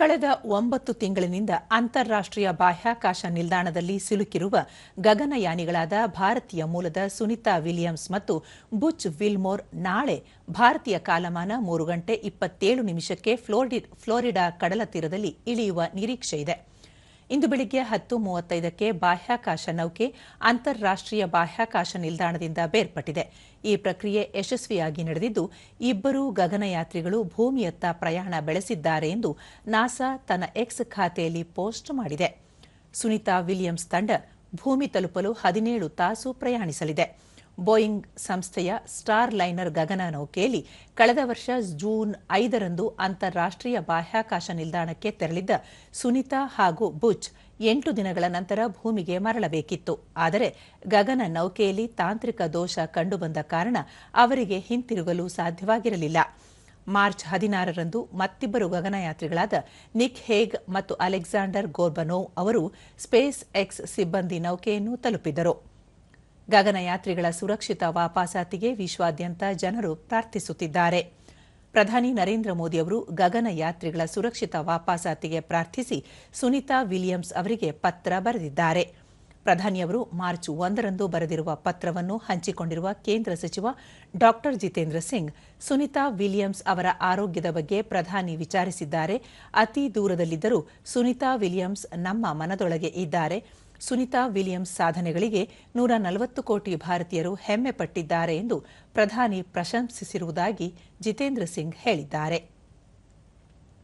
ಕಳೆದ ಒಂಬತ್ತು ತಿಂಗಳಿನಿಂದ ಅಂತಾರಾಷ್ಟ್ರೀಯ ಬಾಹ್ಯಾಕಾಶ ನಿಲ್ದಾಣದಲ್ಲಿ ಸಿಲುಕಿರುವ ಗಗನಯಾನಿಗಳಾದ ಭಾರತೀಯ ಮೂಲದ ಸುನಿತಾ ವಿಲಿಯಮ್ಸ್ ಮತ್ತು ಬುಚ್ ವಿಲ್ಮೋರ್ ನಾಳೆ ಭಾರತೀಯ ಕಾಲಮಾನ ಮೂರು ಗಂಟೆ ಇಪ್ಪತ್ತೇಳು ನಿಮಿಷಕ್ಕೆ ಫ್ಲೋರಿಡಿ, ಫ್ಲೋರಿಡಾ ಕಡಲ ತೀರದಲ್ಲಿ ಇಳಿಯುವ ನಿರೀಕ್ಷೆ ಇದೆ. ಇಂದು ಬೆಳಿಗ್ಗೆ ಹತ್ತು ಮೂವತ್ತೈದಕ್ಕೆ ಬಾಹ್ಯಾಕಾಶ ನೌಕೆ ಅಂತಾರಾಷ್ಟ್ರೀಯ ಬಾಹ್ಯಾಕಾಶ ನಿಲ್ದಾಣದಿಂದ ಬೇರ್ಪಟ್ಟಿದೆ. ಈ ಪ್ರಕ್ರಿಯೆ ಯಶಸ್ವಿಯಾಗಿ ನಡೆದಿದ್ದು, ಇಬ್ಬರೂ ಗಗನಯಾತ್ರಿಗಳು ಭೂಮಿಯತ್ತ ಪ್ರಯಾಣ ಬೆಳೆಸಿದ್ದಾರೆ ಎಂದು ನಾಸಾ ತನ್ನ ಎಕ್ಸ್ ಖಾತೆಯಲ್ಲಿ ಪೋಸ್ಟ್ ಮಾಡಿದೆ. ಸುನಿತಾ ವಿಲಿಯಮ್ಸ್ ತಂಡ ಭೂಮಿ ತಲುಪಲು ಹದಿನೇಳು ತಾಸು ಪ್ರಯಾಣಿಸಲಿದೆ. ಬೋಯಿಂಗ್ ಸಂಸ್ಥೆಯ ಸ್ಟಾರ್ ಲೈನರ್ ಗಗನ ನೌಕೆಯಲ್ಲಿ ಕಳೆದ ವರ್ಷ ಜೂನ್ ಐದರಂದು ಅಂತಾರಾಷ್ಟ್ರೀಯ ಬಾಹ್ಯಾಕಾಶ ನಿಲ್ದಾಣಕ್ಕೆ ತೆರಳಿದ್ದ ಸುನಿತಾ ಹಾಗೂ ಬುಚ್ ಎಂಟು ದಿನಗಳ ನಂತರ ಭೂಮಿಗೆ ಮರಳಬೇಕಿತ್ತು. ಆದರೆ ಗಗನ ನೌಕೆಯಲ್ಲಿ ತಾಂತ್ರಿಕ ದೋಷ ಕಂಡುಬಂದ ಕಾರಣ ಅವರಿಗೆ ಹಿಂತಿರುಗಲು ಸಾಧ್ಯವಾಗಿರಲಿಲ್ಲ. ಮಾರ್ಚ್ ಹದಿನಾರರಂದು ಮತ್ತಿಬ್ಬರು ಗಗನಯಾತ್ರಿಗಳಾದ ನಿಕ್ ಹೇಗ್ ಮತ್ತು ಅಲೆಕ್ಸಾಂಡರ್ ಗೋರ್ಬನೋವ್ ಅವರು ಸ್ಪೇಸ್ ಎಕ್ಸ್ ಸಿಬ್ಬಂದಿ ನೌಕೆಯನ್ನು ತಲುಪಿದರು. ಗಗನಯಾತ್ರಿಗಳ ಸುರಕ್ಷಿತ ವಾಪಸಾತಿಗೆ ವಿಶ್ವಾದ್ಯಂತ ಜನರು ಪ್ರಾರ್ಥಿಸುತ್ತಿದ್ದಾರೆ. ಪ್ರಧಾನಿ ನರೇಂದ್ರ ಮೋದಿ ಅವರು ಗಗನಯಾತ್ರಿಗಳ ಸುರಕ್ಷಿತ ವಾಪಸಾತಿಗೆ ಪ್ರಾರ್ಥಿಸಿ ಸುನಿತಾ ವಿಲಿಯಮ್ಸ್ ಅವರಿಗೆ ಪತ್ರ ಬರೆದಿದ್ದಾರೆ. ಪ್ರಧಾನಿಯವರು ಮಾರ್ಚ್ ಒಂದರಂದು ಬರೆದಿರುವ ಪತ್ರವನ್ನು ಹಂಚಿಕೊಂಡಿರುವ ಕೇಂದ್ರ ಸಚಿವ ಡಾ ಜಿತೇಂದ್ರ ಸಿಂಗ್ ಸುನಿತಾ ವಿಲಿಯಮ್ಸ್ ಅವರ ಆರೋಗ್ಯದ ಬಗ್ಗೆ ಪ್ರಧಾನಿ ವಿಚಾರಿಸಿದ್ದಾರೆ. ಅತಿ ದೂರದಲ್ಲಿದ್ದರೂ ಸುನಿತಾ ವಿಲಿಯಮ್ಸ್ ನಮ್ಮ ಮನದೊಳಗೆ ಇದ್ದಾರೆ. ಸುನಿತಾ ವಿಲಿಯಮ್ಸ್ ಸಾಧನೆಗಳಿಗೆ ನೂರ ನಲವತ್ತು ಕೋಟಿ ಭಾರತೀಯರು ಹೆಮ್ಮೆ ಪಟ್ಟಿದ್ದಾರೆ ಎಂದು ಪ್ರಧಾನಿ ಪ್ರಶಂಸಿಸಿರುವುದಾಗಿ ಜಿತೇಂದ್ರ ಸಿಂಗ್ ಹೇಳಿದ್ದಾರೆ.